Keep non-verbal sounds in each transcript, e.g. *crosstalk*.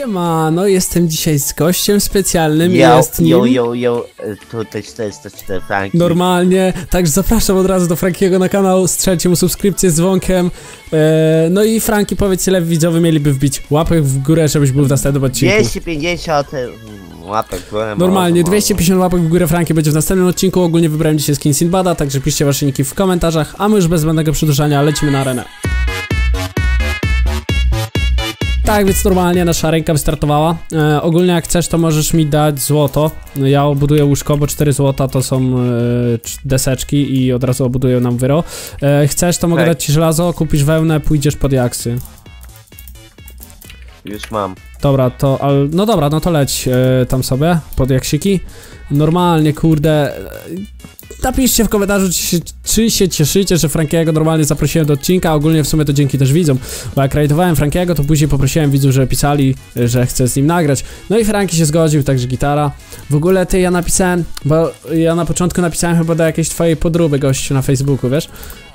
Siemano, jestem dzisiaj z gościem specjalnym, Yo, jest nim yo, yo, yo, tutaj 404 franki. normalnie, także zapraszam od razu do Frankiego na kanał, strzelcie mu subskrypcję z dzwonkiem, e, no i Franki powiedz ile widzowie mieliby wbić łapek w górę, żebyś był w następnym odcinku. 250 e, łapek w górę. Normalnie, może, 250 łapek w górę Franki będzie w następnym odcinku, ogólnie wybrałem dzisiaj skin Sinbada, także piszcie wasze niki w komentarzach, a my już bez zbędnego przedłużania lecimy na arenę. Tak, więc normalnie nasza ręka wystartowała. E, ogólnie jak chcesz, to możesz mi dać złoto. No, Ja obuduję łóżko, bo 4 złota to są e, cz- deseczki i od razu obuduję nam wyro. E, chcesz, to mogę dać ci żelazo, kupisz wełnę, pójdziesz pod jaksy. Już mam. Dobra, to, al, no dobra, no to leć e, tam sobie, pod jaksiki. Normalnie, kurde, napiszcie w komentarzu, czy się, czy się cieszycie, że Frankiego normalnie zaprosiłem do odcinka, ogólnie w sumie to dzięki też widzom, bo jak rajdowałem Frankiego, to później poprosiłem widzów, żeby pisali, że chcę z nim nagrać. No i Franki się zgodził, także gitara. W ogóle ty, ja napisałem, bo ja na początku napisałem chyba do jakiejś twojej podróby gościu na Facebooku, wiesz?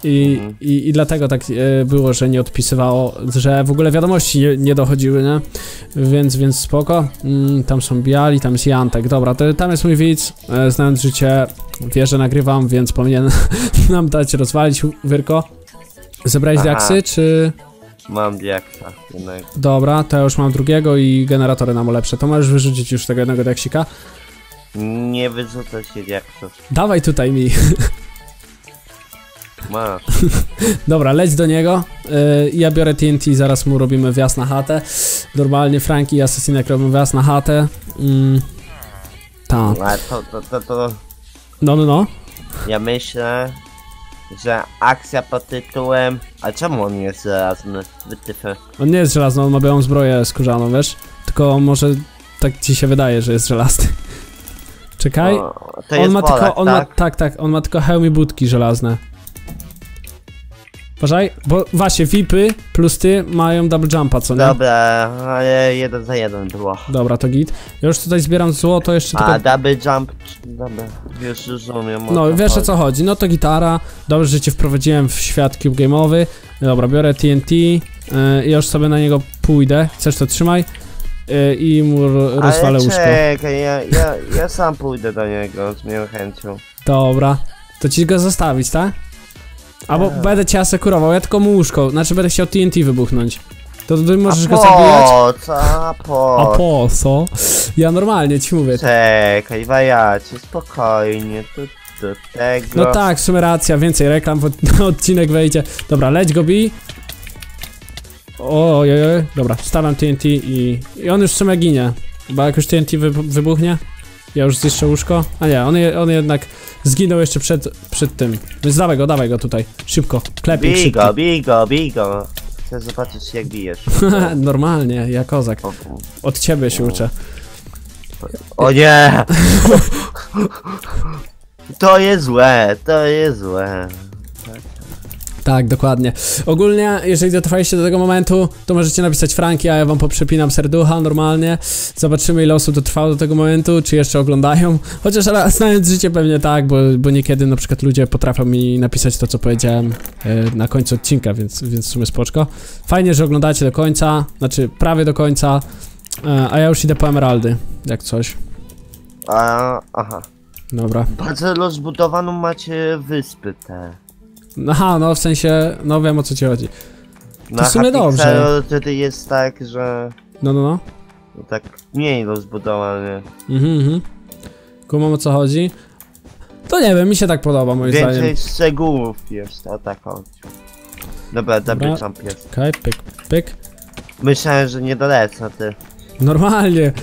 I, Mhm. i, i dlatego tak e, było, że nie odpisywało, że w ogóle wiadomości nie, nie dochodziły, nie? Więc, więc spoko. Mm, tam są biali, tam jest Jantek. Dobra, to, tam jest mój widz. E, znając życie, wie, że nagrywam, więc powinien *laughs* nam dać rozwalić wyrko. Zebrałeś Aha. diaksy, czy... Mam diaksa jednego. Dobra, to ja już mam drugiego i generatory nam lepsze. To możesz wyrzucić już tego jednego diaksika. Nie wyrzucę się diaksów. Dawaj tutaj mi. *laughs* Masz. *laughs* Dobra, leć do niego. E, ja biorę TNT, zaraz mu robimy wjazd na chatę. Normalnie Franki i Assassinek robią wjazd na chatę. Mm. Tak. To, to, to, to... No, no, no. Ja myślę, że akcja pod tytułem... A czemu on jest żelazny? Wytyfy. On nie jest żelazny, on ma białą zbroję skórzaną, wiesz? Tylko może tak ci się wydaje, że jest żelazny. *laughs* Czekaj. O, to on ma Polak, tylko, on tak? ma, tak, tak, on ma tylko hełm i budki żelazne. Uważaj, bo właśnie VIPy plus ty mają double jumpa, co nie? Dobra, ale jeden za jeden było. Dobra, to git. Ja już tutaj zbieram złoto, jeszcze A, tylko... double jump... Dobra, już rozumiem. No, co wiesz o co chodzi. No to gitara. Dobrze, że cię wprowadziłem w świat cube game'owy. Dobra, biorę TNT yy, i już sobie na niego pójdę. Chcesz to trzymaj. Yy, I mu ro- rozwalę Ale łóżko. czekaj, ja, ja, ja sam pójdę do niego z miłą chęcią. Dobra. To ci go zostawić, tak? Albo Tak. będę cię asekurował, ja tylko mu łóżko. Znaczy będę chciał TNT wybuchnąć. To ty możesz go po zabijać. co? A po A po co? Ja normalnie ci mówię. Czekaj, wajacie, spokojnie, tu, tego. No tak, w sumie racja, więcej reklam, w *laughs* odcinek wejdzie. Dobra, leć go bij. Oj, oj, oj. Dobra, stawiam TNT i, i on już w sumie ginie. Bo jak już TNT wy, wybuchnie, ja już zniszczę łóżko. A nie, on, je, on jednak zginął jeszcze przed, przed tym. Więc dawaj go, dawaj go tutaj. Szybko, klepij Bij szybko. go, bij go, bij go. Chcę zobaczyć jak bijesz. *laughs* Normalnie, ja kozak. Od ciebie się uczę. o nie! *laughs* To jest złe, to jest złe. Tak, dokładnie. Ogólnie, jeżeli dotrwaliście do tego momentu, to możecie napisać Franki, a ja wam poprzepinam serducha normalnie. Zobaczymy ile osób dotrwało do tego momentu, czy jeszcze oglądają. Chociaż znając życie pewnie tak, bo, bo niekiedy na przykład ludzie potrafią mi napisać to, co powiedziałem e, na końcu odcinka, więc, więc w sumie spoczko. Fajnie, że oglądacie do końca, znaczy prawie do końca, e, a ja już idę po emeraldy, jak coś. A, aha. Dobra. Bardzo rozbudowaną macie wyspy te. Aha, no w sensie, no wiem o co ci chodzi. Na w sumie dobrze. Wtedy jest tak, że No, no, no. no tak mniej rozbudowane. Mhm, mhm. Kumam o co chodzi. To nie wiem, mi się tak podoba moim Więcej zdaniem. szczegółów jest, o tak chodzi. Dobra, jump jest. Okej, pyk, pyk. Myślałem, że nie dolecę, ty. Normalnie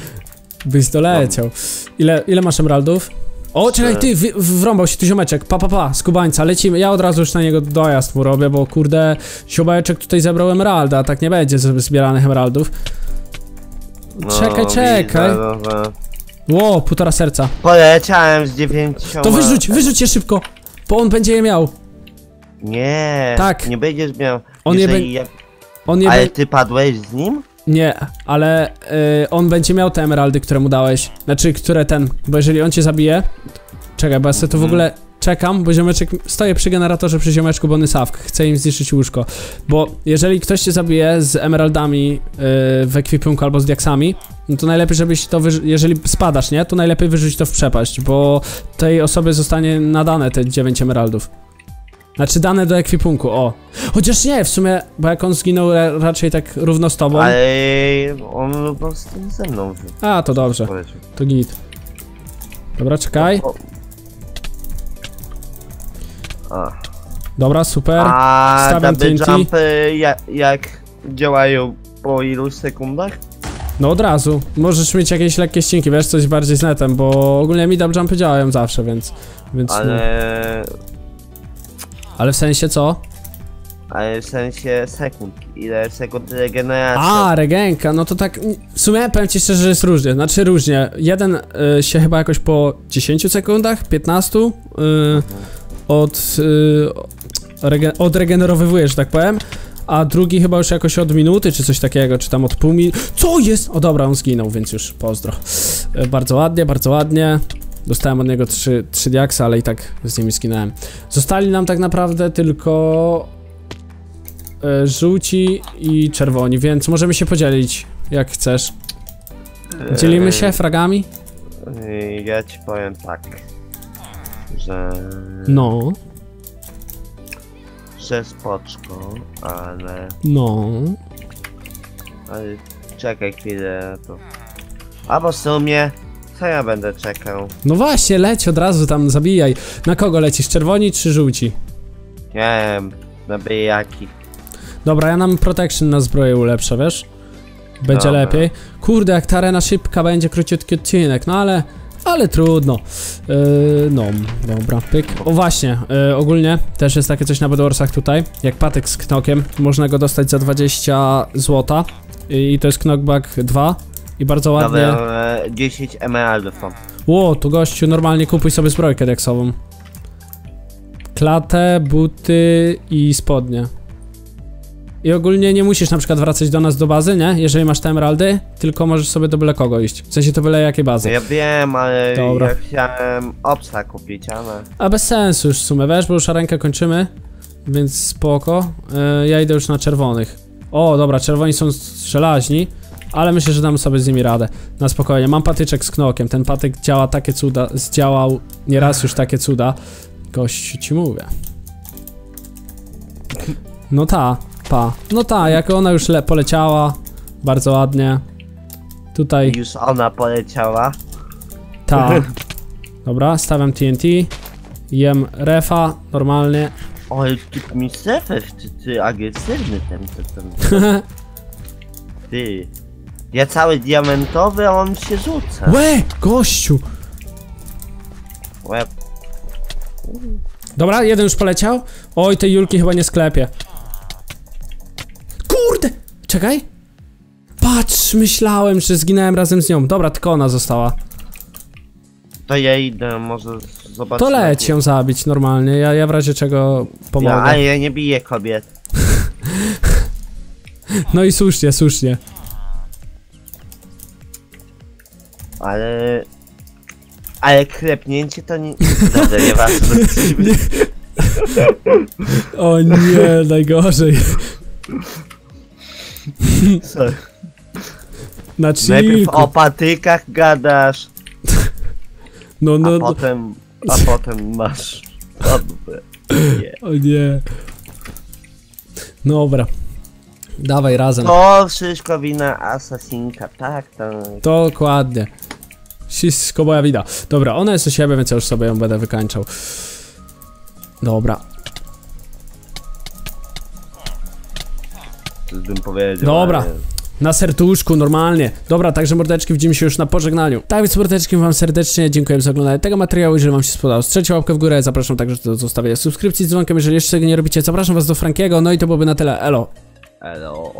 byś doleciał. Ile, ile masz emeraldów? O, czekaj, ty, wy, wrąbał się tu ziomeczek, pa, pa, pa, z kubańca, lecimy, ja od razu już na niego dojazd mu robię, bo kurde, ziomeczek tutaj zebrał emeralda, a tak nie będzie zbieranych emeraldów. Czekaj, czekaj. no, no. Ło, półtora serca. Poleciałem z dziewięcioma. To wyrzuć, wyrzuć je szybko, bo on będzie je miał. Nie. Tak. Nie będziesz miał. On nie jeżeli bę- ja... On Ale ty padłeś z nim? Nie ale y, on będzie miał te emeraldy, które mu dałeś. Znaczy, które ten, bo jeżeli on cię zabije... Czekaj, bo ja sobie to w Mhm. ogóle czekam, bo ziomeczek, stoję przy generatorze przy ziomeczku, bo on jest awk, chcę im zniszczyć łóżko. Bo jeżeli ktoś cię zabije z emeraldami yy, w ekwipunku albo z diaksami, no to najlepiej, żebyś to, jeżeli spadasz, nie, to najlepiej wyrzucić to w przepaść, bo tej osobie zostanie nadane te 9 emeraldów. Znaczy dane do ekwipunku, o. Chociaż nie, w sumie, bo jak on zginął ra raczej tak równo z tobą. Ale on po prostu ze mną A, to dobrze, to git. Dobra, czekaj. Dobra, super. A Stawiam double TNT. jumpy jak, jak działają po iluś sekundach? No od razu. Możesz mieć jakieś lekkie ścinki, wiesz, coś bardziej z netem, bo ogólnie mi double jumpy działają zawsze, więc... więc no. Ale... W sensie co? Ale w sensie sekund. Ile sekund regeneracji? A, regenka, no to tak, w sumie powiem ci szczerze, że jest różnie, znaczy różnie. Jeden y, się chyba jakoś po 10 sekundach, 15 y, od, y, rege, odregenerowywuje, że tak powiem, a drugi chyba już jakoś od minuty, czy coś takiego, czy tam od pół minuty. Co jest? O dobra, on zginął, więc już pozdro. Y, bardzo ładnie, bardzo ładnie. Dostałem od niego trzy, trzy diaksy, ale i tak z nimi skinąłem. Zostali nam tak naprawdę tylko e, żółci i czerwoni, więc możemy się podzielić jak chcesz. Dzielimy się fragami? Ja ci powiem tak. Że... No, Że spoczko, ale... no. ale czekaj chwilę to... Albo w sumie... Co ja będę czekał? No właśnie, leć od razu tam, zabijaj. Na kogo lecisz, czerwoni czy żółci? Nie wiem, na bejaki. Dobra, ja nam protection na zbroję ulepszę, wiesz? Będzie Dobra. lepiej. Kurde, jak ta arena szybka, będzie króciutki odcinek, no ale... Ale trudno. Yy, no, dobra, pyk. O właśnie, yy, ogólnie też jest takie coś na Bedwarsach tutaj, jak patyk z knokiem, można go dostać za 20 złota i to jest knockback 2 i bardzo ładnie... Dobra, e, 10 emeraldów mam. Ło, tu gościu, normalnie kupuj sobie zbrojkę deksową. Klatę, buty i spodnie. I ogólnie nie musisz na przykład wracać do nas do bazy, nie? Jeżeli masz te emeraldy, tylko możesz sobie do byle kogo iść. W sensie to byle jakiej bazy. Ja wiem, ale Dobra. ja chciałem obsa kupić, ale... A bez sensu już w sumie, wiesz, bo już rękę kończymy, więc spoko. Yy, ja idę już na czerwonych. O, dobra, czerwoni są żelaźni, ale myślę, że dam sobie z nimi radę. Na spokojnie, mam patyczek z knokiem, ten patyk działa takie cuda, zdziałał nieraz już takie cuda. Gościu ci mówię. No ta, pa. No ta, jak ona już le poleciała, bardzo ładnie. Tutaj Już ona poleciała. ta. *laughs* Dobra, stawiam TNT. Jem refa, normalnie. Oj, ty mi strefę, ty, ty agresywny ten, ten, ten. *laughs* Ty. Ja cały diamentowy, a on się rzuca. Łe, gościu! Łeb. Dobra, jeden już poleciał. Oj, tej Julki chyba nie sklepie. Kurde! Czekaj. Patrz, myślałem, że zginąłem razem z nią. Dobra, tylko ona została. To ja idę, może zobaczyć. To leć ją zabić normalnie, ja, ja w razie czego Ja, pomogę. ale ja nie biję kobiet. *laughs* No i słusznie, słusznie. Ale... Ale klepnięcie to nie... Dobra, nieważne. *laughs* O nie, najgorzej. Sorry. Na Najpierw chillku. o patykach gadasz, No, a no, no. potem... A potem masz... Odby. Nie. O nie. Dobra. Dawaj razem. To wszystko wina asasinka, tak, tak. Dokładnie. Wszystko moja wina. Dobra, ona jest u siebie, więc ja już sobie ją będę wykańczał. Dobra. Coś bym powiedział. Dobra. ale- Na serduszku, normalnie. Dobra, także mordeczki, widzimy się już na pożegnaniu. Tak więc mordeczki, wam serdecznie dziękuję za oglądanie tego materiału. Jeżeli wam się spodobał, strzecie łapkę w górę. Zapraszam także do zostawienia subskrypcji z dzwonkiem. Jeżeli jeszcze tego nie robicie, zapraszam was do Frankiego. No i to byłoby na tyle. Elo. Elo.